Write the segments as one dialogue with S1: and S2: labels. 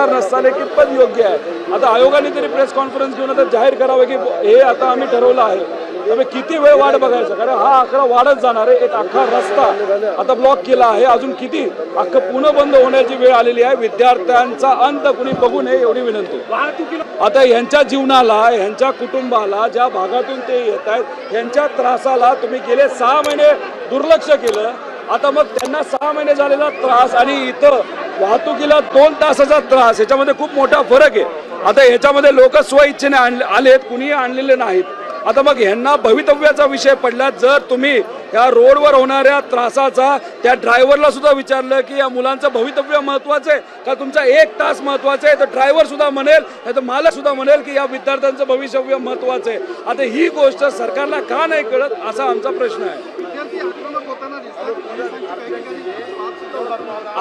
S1: करणार नसताना कितपत योग्य आहे? आता आयोगाने तरी प्रेस कॉन्फरन्स घेऊन आता जाहीर करावं की हे आता आम्ही ठरवलं आहे. त्यामुळे किती वेळ वाट बघायचं? कारण हा आकडा वाढत जाणार आहे. एक अख्खा रस्ता आता ब्लॉक केला आहे. अजून किती? अख्खं पुन्हा बंद होण्याची वेळ आलेली आहे. विद्यार्थ्यांचा अंत कुणी बघू नये एवढी विनंती. आता यांच्या जीवनाला यांच्या कुटुंबाला ज्या भागातून ते येत आहेत यांच्या त्रासाला तुम्ही गेले सहा महिने दुर्लक्ष केलं. आता मग त्यांना सहा महिने झालेला त्रास आणि इथं वाहतुकीला दोन तासाचा त्रास याच्यामध्ये खूप मोठा फरक आहे. आता याच्यामध्ये लोक स्वइच्छेने आणले आलेत कुणीही आणलेले नाहीत. आता मग ह्यांना भवितव्याचा विषय पडला जर तुम्ही या रोडवर होणाऱ्या त्रासाचा त्या ड्रायव्हरला सुद्धा विचारलं की या मुलांचं भवितव्य महत्वाचं आहे का तुमचा एक तास महत्त्वाचा आहे तर ड्रायव्हर सुद्धा म्हणेल नाही तर मालक सुद्धा म्हणेल की या विद्यार्थ्यांचं भवितव्य महत्वाचं आहे. आता ही गोष्ट सरकारला का नाही कळत असा आमचा प्रश्न आहे.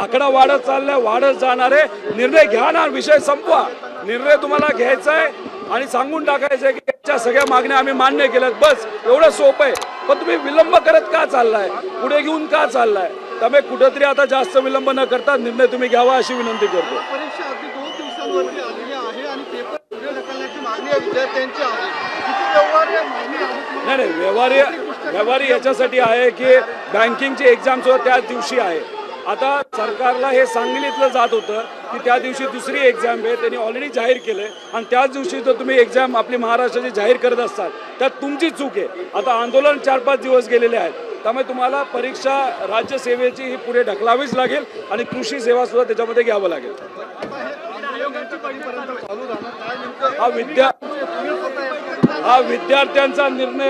S1: आकडा वाढत चाललाय वाढत जाणार आहे. निर्णय घ्या ना विषय संपवा. निर्णय तुम्हाला घ्यायचा आहे आणि सांगून टाकायचं आहे की याच्या सगळ्या मागण्या आम्ही मान्य केल्यात. बस एवढं सोपं आहे. पण तुम्ही विलंब करत का चाललाय? पुढे घेऊन का चाललाय? त्यामुळे कुठंतरी आता जास्त विलंब न करता निर्णय तुम्ही घ्यावा अशी विनंती करतो. नाही नाही व्यवहारी व्यवहारी याच्यासाठी आहे की बँकिंगची एक्झाम सुद्धा त्याच दिवशी आहे. आता सरकारला हे सांगलीतलं जात होतं की त्या दिवशी दुसरी एक्झाम आहे त्यांनी ऑलरेडी जाहीर केलं आहे आणि त्याच दिवशी जर तुम्ही एक्झाम आपली महाराष्ट्राची जाहीर करत असतात त्यात तुमची चूक आहे. आता आंदोलन चार पाच दिवस गेलेले आहेत. त्यामुळे तुम्हाला परीक्षा राज्यसेवेची ही पुढे ढकलावीच लागेल आणि कृषी सेवा सुद्धा त्याच्यामध्ये घ्यावं लागेल.
S2: हा
S1: विद्या हा विद्यार्थ्यांचा निर्णय